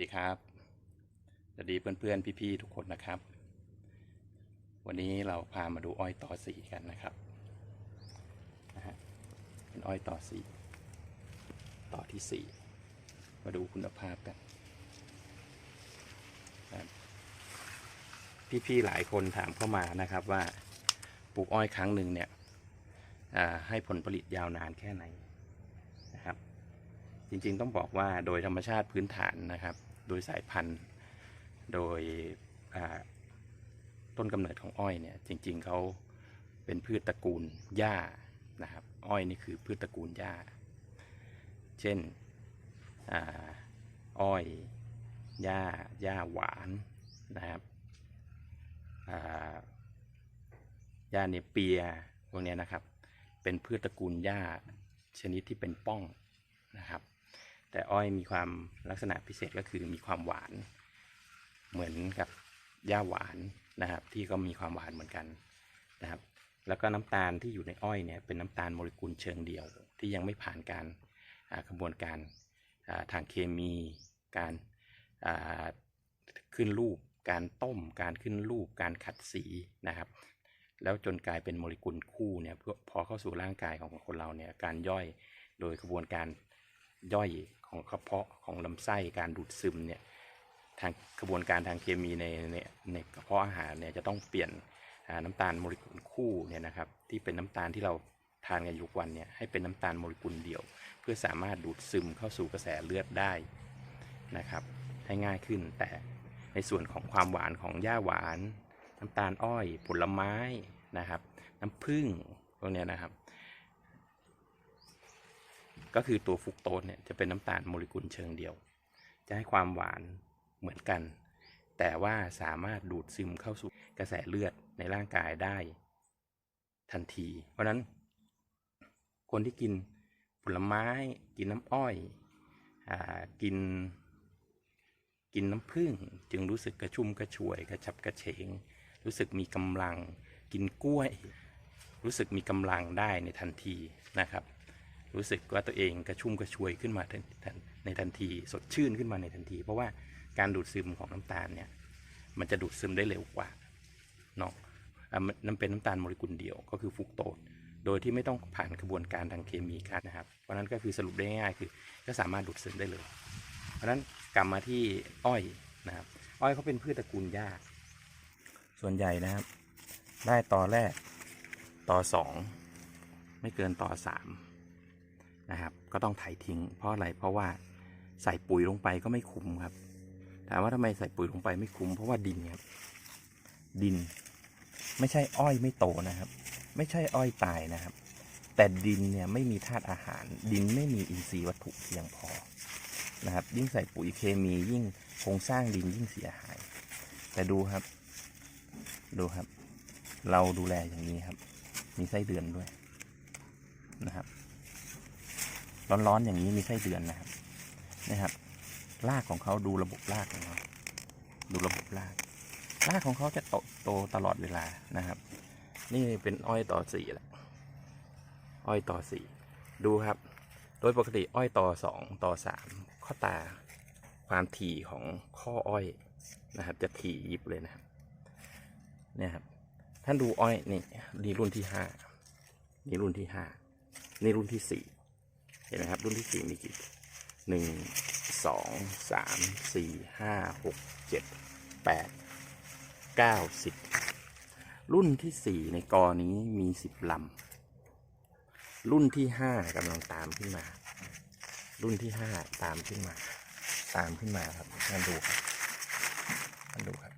ดีครับสวัสดีเพื่อนๆ พี่ๆ ทุกคนนะครับ วันนี้เราพามาดูอ้อยต่อสีกันนะครับนะฮะเป็นอ้อยต่อสีต่อที่สี่มาดูคุณภาพกันนะพี่ๆ หลายคนถามเข้ามานะครับว่าปลูกอ้อยครั้งหนึ่งเนี่ยให้ผลผลิตยาวนานแค่ไหนนะครับ จริงๆต้องบอกว่าโดยธรรมชาติพื้นฐานนะครับ โดยสายพันธุ์ โดยต้นกำเนิดของอ้อยเนี่ยจริงๆเขาเป็นพืชตระกูลหญ้านะครับอ้อยนี่คือพืชตระกูลหญ้า เช่นอ้อยหญ้าหญ้าหวานนะครับหญ้าเนเปียพวกเนี้ยนะครับ เป็นพืชตระกูลหญ้าชนิดที่เป็นป้องนะครับ แต่อ้อยมีความลักษณะพิเศษก็คือมีความหวาน เหมือนกับหญ้าหวานนะครับ ที่ก็มีความหวานเหมือนกันนะครับ แล้วก็น้ำตาลที่อยู่ในอ้อยเนี่ยเป็นน้ำตาลโมเลกุลเชิงเดียว ที่ยังไม่ผ่านการกระบวนการทางเคมีการขึ้นรูป การต้ม การขึ้นรูป การขัดสีนะครับ แล้วจนกลายเป็นโมเลกุลคู่เนี่ยเพื่อพอเข้าสู่ร่างกายของคนเราเนี่ยการย่อยโดยกระบวนการย่อย ของกระเพาะของลำไส้การดูดซึมเนี่ยทางกระบวนการทางเคมีในในในกระเพาะอาหารเนี่ยจะต้องเปลี่ยนน้ำตาลโมเลกุลคู่เนี่ยนะครับที่เป็นน้ำตาลที่เราทานกันอยู่ทุกวันเนี่ยให้เป็นน้ำตาลโมเลกุลเดียว เพื่อสามารถดูดซึมเข้าสู่กระแสเลือดได้นะครับให้ง่ายขึ้น แต่ในส่วนของความหวานของหญ้าหวาน น้ำตาลอ้อย ผลไม้นะครับ น้ำผึ้งพวกนี้นะครับ ก็คือตัวฟรุกโตสเนี่ยจะเป็นน้ำตาลโมเลกุลเชิงเดียว จะให้ความหวานเหมือนกัน แต่ว่าสามารถดูดซึมเข้าสู่กระแสเลือดในร่างกายได้ทันที เพราะนั้น คนที่กินผลไม้ กินน้ำอ้อยอกิน กินน้ำผึ้งจึงรู้สึกกระชุ่มกระชวยกระฉับกระเฉง รู้สึกมีกำลัง กินกล้วย รู้สึกมีกำลังได้ในทันทีนะครับ รู้สึกว่าตัวเองกระชุ่มกระชวยขึ้นมาในทันที สดชื่นขึ้นมาในทันที เพราะว่าการดูดซึมของน้ำตาลเนี่ยมันจะดูดซึมได้เร็วกว่าเนาะอะมันนั่นเป็นน้ำตาลโมเลกุลเดียวก็คือฟุกโตสโดยที่ไม่ต้องผ่านกระบวนการทางเคมีกันนะครับ เพราะนั้นก็คือสรุปได้ง่ายคือ ก็สามารถดูดซึมได้เลย เพราะฉะนั้นกลับมาที่อ้อยนะครับ อ้อยเขาเป็นพืชตระกูลหญ้าส่วนใหญ่นะครับ ได้ต่อแรกต่อสองไม่เกินต่อสาม นะครับ ก็ต้องไถทิ้ง เพราะอะไร เพราะว่าใส่ปุ๋ยลงไปก็ไม่คุ้มครับ ถามว่าทำไมใส่ปุ๋ยลงไปไม่คุ้ม เพราะว่าดินครับ ดิน ไม่ใช่อ้อยไม่โตนะครับ ไม่ใช่อ้อยตายนะครับ แต่ดินเนี่ยไม่มีธาตุอาหาร ดินไม่มีอินทรีย์วัตถุเพียงพอ นะครับ ยิ่งใส่ปุ๋ยเคมียิ่งโครงสร้างดินยิ่งเสียหาย แต่ดูครับ ดูครับ เราดูแลอย่างนี้ครับ มีไส้เดือนด้วยนะครับ ร้อนๆอย่างนี้มีไส้เดือนนะครับนะครับรากของเขาดูระบบรากของเขาดูระบบรากรากของเขาจะโตโตตลอดเวลานะครับ นี่เป็นอ้อยต่อสี่แหละอ้อยต่อสี่ดูครับ โดยปกติอ้อยต่อสองต่อสามข้อตาความถี่ของข้ออ้อยนะครับ จะถี่ยิบเลยนะครับเนี่ยครับท่านดูอ้อยนี่นี่รุ่นที่ห้านี่รุ่นที่ห้านี่รุ่นที่สี่ เห็นไหมครับรุ่นที่สี่มีกี่หนึ่งสองสามสี่ห้าหกเจ็ดแปดเก้าสิบรุ่นที่สี่ในกอนี้มีสิบลำรุ่นที่ห้ากำลังตามขึ้นมา รุ่นที่ห้าตามขึ้นมา ตามขึ้นมาครับท่านดูครับท่านดูครับ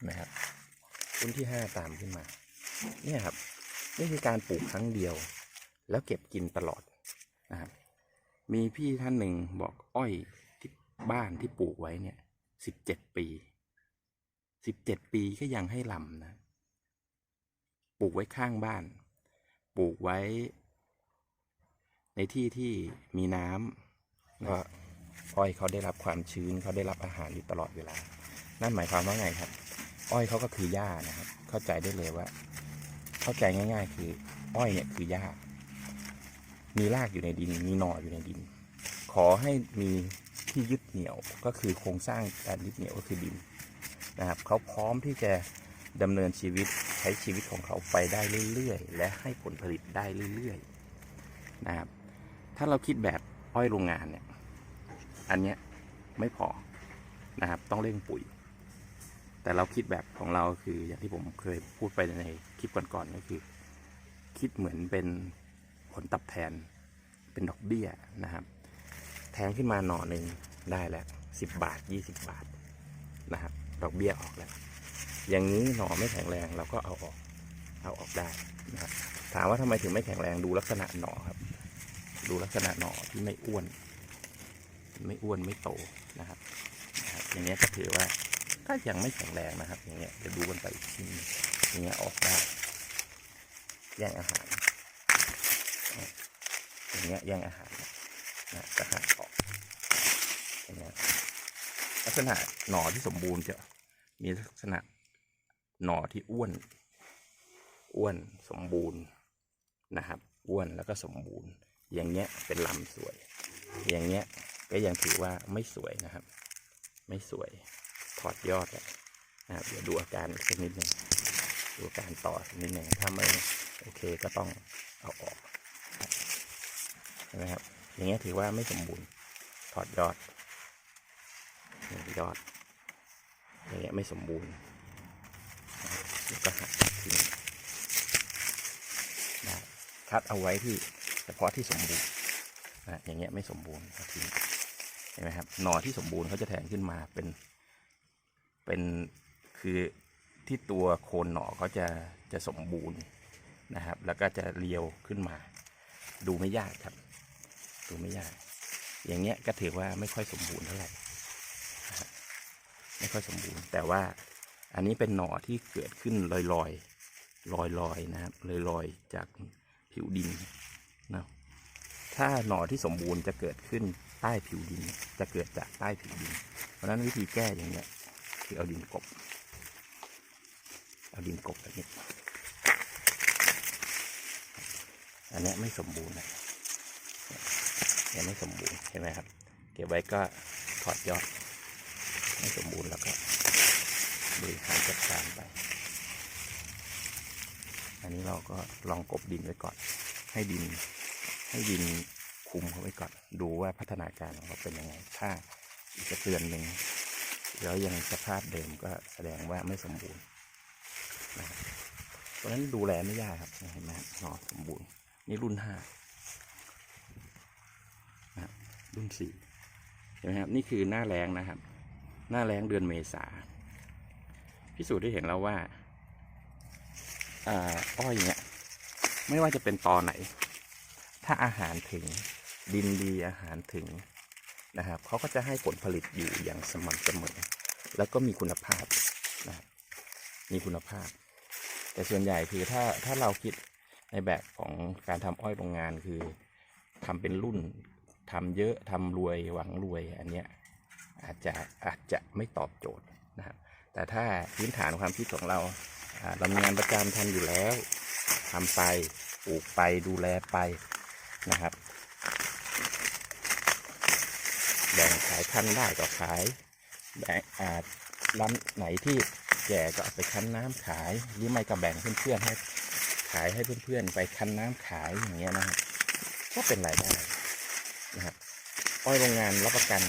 นไหมครับรุ่นที่ห้าตามขึ้นมา เนี่ยครับนี่คือการปลูกครั้งเดียว แล้วเก็บกินตลอด นะครับ มีพี่ท่านหนึ่งบอกอ้อยที่บ้านที่ปลูกไว้เนี่ยสิบเจ็ดปีสิบเจ็ดปีก็ยังให้ลำนะ ปลูกไว้ข้างบ้าน ปลูกไว้ ในที่ที่มีน้ำก็อ้อยเขาได้รับความชื้นเขาได้รับอาหารอยู่ตลอดเวลา นั่นหมายความว่าไงครับ อ้อยเขาก็คือหญ้านะครับ เข้าใจได้เลยว่า เข้าใจง่าย ๆ คือ อ้อยเนี่ยคือหญ้า มีรากอยู่ในดิน มีหน่ออยู่ในดิน ขอให้มีที่ยึดเหนี่ยวก็คือโครงสร้างการยึดเหนี่ยวก็คือดินนะครับเขาพร้อมที่จะดำเนินชีวิตใช้ชีวิตของเขาไปได้เรื่อยๆ และให้ผลผลิตได้เรื่อยๆนะครับถ้าเราคิดแบบอ้อยโรงงานเนี่ยอันเนี้ยไม่พอนะครับต้องเร่งปุ๋ย แต่เราคิดแบบของเราคืออย่างที่ผมเคยพูดไปในคลิปก่อนๆก็คือ คิดเหมือนเป็น ลตอบแทนเป็นดอกเบี้ยนะครับ แทงขึ้นมาหน่อหนึ่งได้แล้วสิบบาทยี่สิบบาทนะครับ ดอกเบี้ยออกแล้ว อย่างนี้หน่อไม่แข็งแรงเราก็เอาออก เอาออกได้นะครับถามว่าทำไมถึงไม่แข็งแรงดูลักษณะหน่อครับ ดูลักษณะหน่อที่ไม่อ้วน ไม่อ้วนไม่โตนะครับอย่างเงี้ก็ถือว่าก็ยังไม่แข็งแรงนะครับ อย่างเงี้ยจะดูกันไปอีกทีอย่างเงี้ยออกได้แย่งอาหาร อย่างเงี้ยแย่งอาหารนะนะจะหักออกอย่างเงี้ยลักษณะหน่อที่สมบูรณ์จะมีลักษณะหน่อที่อ้วน อ้วนสมบูรณ์นะครับ อ้วนแล้วก็สมบูรณ์ อย่างเงี้ยเป็นลำสวย อย่างเงี้ยก็ยังถือว่าไม่สวยนะครับ ไม่สวยถอดยอดนะครับเดี๋ยวดูอาการสักนิดหนึ่งดูอาการต่อสักนิดหนึ่งถ้าไม่โอเคก็ต้องเอาออก นไหมครับ อย่างเงี้ยถือว่าไม่สมบูรณ์ถอดยอดยอดอย่างเงี้ยไม่สมบูรณ์แล้วก็หักทิ้งได้คัดเอาไว้ที่เฉพาะที่สมบูรณ์นะอย่างเงี้ยไม่สมบูรณ์ทิ้งเห็นไหมครับหน่อที่สมบูรณ์เขาจะแทงขึ้นมาเป็นเป็นคือที่ตัวโคนหน่อเขาจะจะสมบูรณ์นะครับ แล้วก็จะเรียวขึ้นมา ดูไม่ยากครับ ดูไม่ยาก อย่างเงี้ยก็ถือว่าไม่ค่อยสมบูรณ์เท่าไหร่ไม่ค่อยสมบูรณ์ แต่ว่าอันนี้เป็นหน่อที่เกิดขึ้นลอยลอยลอยลอยนะครับลอยลอยจากผิวดินนะถ้าหน่อที่สมบูรณ์จะเกิดขึ้นใต้ผิวดิน จะเกิดจากใต้ผิวดิน เพราะฉะนั้นวิธีแก้อย่างเงี้ยคือเอาดินกบ เอาดินกบแบบนี้อันนี้ไม่สมบูรณ์นะ ยังไม่สมบูรณ์เห็นไหมครับ เก็บไว้ก็ถอดยอดไม่สมบูรณ์แล้วก็บริหารจัดการไป อันนี้เราก็ลองกบดินไว้ก่อน ให้ดิน ให้ดินคุมเขาไว้ก่อน ดูว่าพัฒนาการของเขาเป็นยังไง ถ้าอีกเดือนหนึ่งแล้วยังสภาพเดิมก็แสดงว่าไม่สมบูรณ์นะเพราะฉะนั้นดูแลไม่ยากครับเห็นไหมหน่อสมบูรณ์ นี่รุ่นห้า นะครับรุ่นสี่เห็นไหมครับนี่คือหน้าแรงนะครับ หน้าแรงเดือนเมษาพิสูจน์ได้เห็นแล้วว่าอ่าอ้อยเนี่ยไม่ว่าจะเป็นตอนไหน ถ้าอาหารถึงดินดีอาหารถึงนะครับเขาก็จะให้ผลผลิตอยู่อย่างสม่ำเสมอ แล้วก็มีคุณภาพนะมีคุณภาพ แต่ส่วนใหญ่คือถ้าถ้าเราคิดในแบบของการทำอ้อยโรงงานคือทำเป็นรุ่น ทำเยอะทำรวยหวังรวยอันเนี้ยอาจจะอาจจะไม่ตอบโจทย์นะครับแต่ถ้าพื้นฐานความคิดของเราเรามีงานประจำทำอยู่แล้วทำไปปลูกไปดูแลไปนะครับแบ่งขายคั้นได้ก็ขายแบ่งอ่าร้านไหนที่แก่ก็เอาไปคั้นน้ำขาย หรือไม่ก็แบ่งเพื่อนๆให้ขายให้เพื่อนๆไปคั้นน้ำขายอย่างเงี้ยนะครับก็เป็นรายได้ นะครับอ้อยโรงงานรับประกัน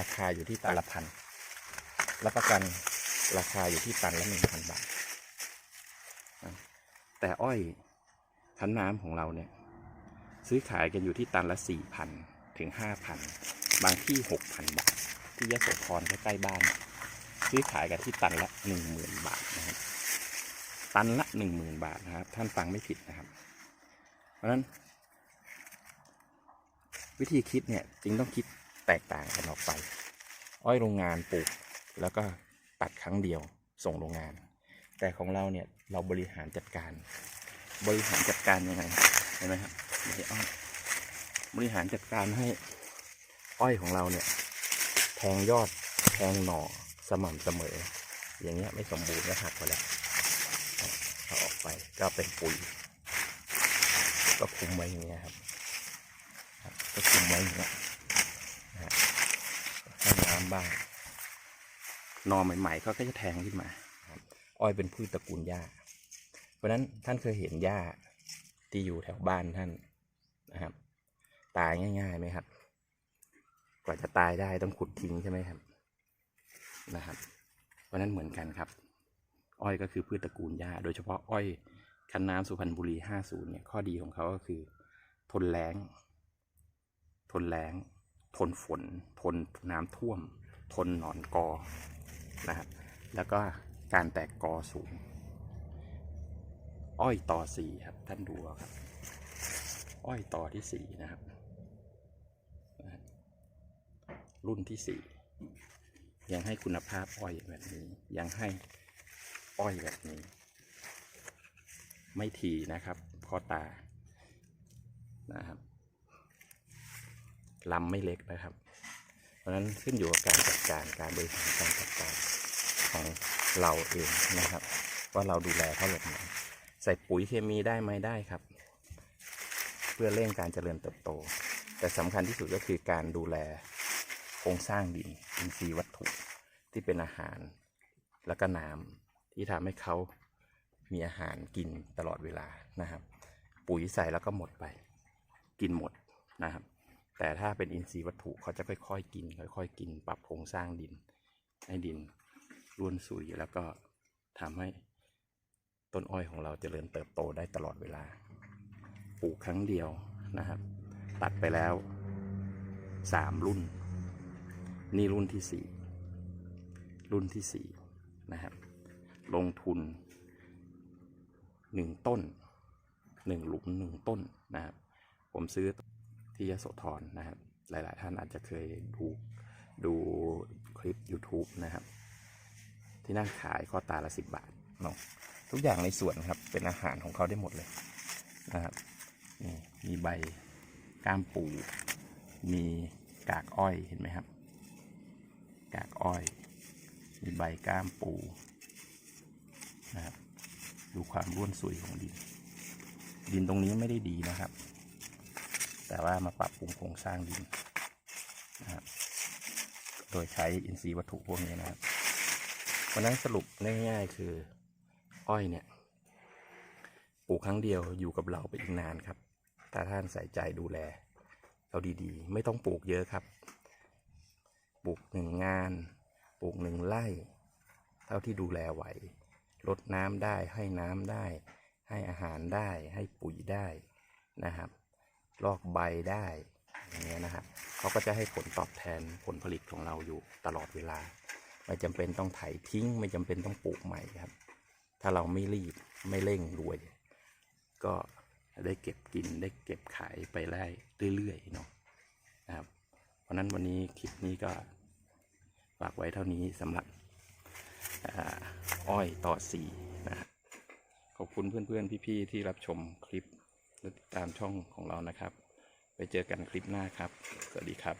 ราคาอยู่ที่ตันละพันรับประกันราคาอยู่ที่ตันละหนึ่งพันบาท แต่อ้อยคั้นน้ำของเราเนี่ย ซื้อขายกันอยู่ที่ตันละสี่พันถึงห้าพันบางที่หกพันบาท ที่ยะโสธรใกล้ๆบ้าน ซื้อขายกันที่ตันละหนึ่งหมื่นบาทนะครับตันละหนึ่งหมื่นบาทนะครับ ท่านฟังไม่ผิดนะครับ เพราะฉะนั้น วิธีคิดเนี่ยจึงต้องคิดแตกต่างกันออกไป อ้อยโรงงานปลูก แล้วก็ตัดครั้งเดียวส่งโรงงาน แต่ของเราเนี่ยเราบริหารจัดการ บริหารจัดการยังไงเห็นไหมครับไม่ใช่อ้อยบริหารจัดการให้อ้อยของเราเนี่ยแทงยอดแทงหน่อสม่ำเสมอ อย่างเงี้ยไม่สมบูรณ์ก็หักไปแล้วเอาออกไปก็เป็นปุ๋ยก็คุมไว้อย่างเงี้ยครับครับ ก็คุมไว้อย่างเงี้ยนะฮะามบ้างนอใหม่ๆเขาก็จะแทงขึ้นมาอ้อยเป็นพืชตระกูลหญ้า เพราะนั้นท่านเคยเห็นหญ้าที่อยู่แถวบ้านท่านนะครับ ตายง่ายๆไหมครับ กว่าจะตายได้ต้องขุดทิ้งใช่ไหมครับนะครับ เพราะนั้นเหมือนกันครับ อ้อยก็คือพืชตระกูลหญ้า โดยเฉพาะอ้อยคันน้ำสุพรรณบุรี 50 เนี่ย ข้อดีของเขาก็คือ ทนแล้ง ทนแล้งทนฝน ทนน้ำท่วม ทนหนอนกอนะครับแล้วก็การแตกกอสูง อ้อยต่อสี่ครับ ท่านดูครับ อ้อยต่อที่สี่นะครับ รุ่นที่สี่ยังให้คุณภาพอ้อยแบบนี้ ยังให้อ้อยแบบนี้ ไม่ทีนะครับพอตานะครับ ลำไม่เล็กนะครับ เพราะฉะนั้นขึ้นอยู่กับการจัดการการบริหารการจัดการของเราเองนะครับ ว่าเราดูแลเขาแบบไหนใส่ปุ๋ยเคมีได้ไหมได้ครับ เพื่อเร่งการเจริญเติบโต แต่สำคัญที่สุดก็คือการดูแลโครงสร้างดินอินทรีย์วัตถุที่เป็นอาหาร แล้วก็น้ำที่ทำให้เขามีอาหารกินตลอดเวลานะครับ ปุ๋ยใส่แล้วก็หมดไป กินหมดนะครับ แต่ถ้าเป็นอินทรีย์วัตถุเขาจะค่อยๆ กิน ค่อยๆ กิน ปรับโครงสร้างดิน ให้ดินร่วนซุยแล้วก็ทำให้ต้นอ้อยของเราเจริญเติบโตได้ตลอดเวลา ปลูกครั้งเดียวนะครับ ตัดไปแล้วสามรุ่น นี่รุ่นที่สี่รุ่นที่สี่นะครับ ลงทุนหนึ่งต้นหนึ่งหลุมหนึ่งต้นนะครับ ผมซื้อ ที่ยโสธรนะครับ หลาย ๆ ท่านอาจจะเคยดูดูคลิป YouTube นะครับ ที่นั่งขายข้อตาละสิบบาทเนาะทุกอย่างในสวนครับเป็นอาหารของเขาได้หมดเลยนะครับนี่มีใบก้ามปู มีกากอ้อยเห็นไหมครับ กากอ้อย มีใบก้ามปูนะครับดูความร่วนซุยของดิน ดินตรงนี้ไม่ได้ดีนะครับ แต่ว่ามาปรับปรุงโครงสร้างดินนะครับโดยใช้อินทรีย์วัตถุพวกนี้นะครับเพราะนั้นสรุปง่ายๆคืออ้อยเนี่ยปลูกครั้งเดียวอยู่กับเราไปอีกนานครับ ถ้าท่านใส่ใจดูแล เราดีๆ ไม่ต้องปลูกเยอะครับ ปลูกหนึ่งงาน ปลูกหนึ่งไร่ เท่าที่ดูแลไหวลดน้ำได้ให้น้ำได้ ให้อาหารได้ ให้ปุ๋ยได้นะครับ ลอกใบได้อย่างเงี้ยนะครับเขาก็จะให้ผลตอบแทนผลผลิตของเราอยู่ตลอดเวลา ไม่จำเป็นต้องไถทิ้ง ไม่จำเป็นต้องปลูกใหม่ครับ ถ้าเราไม่รีบไม่เร่งรวย ก็ได้เก็บกินได้เก็บขายไปได้เรื่อยๆเนาะนะครับ เพราะนั้นวันนี้คลิปนี้ก็ฝากไว้เท่านี้สำหรับอาอ้อยต่อสีนะครับขอบคุณเพื่อนๆ พี่ๆ ที่รับชมคลิป และติดตามช่องของเรานะครับ ไปเจอกันคลิปหน้าครับ สวัสดีครับ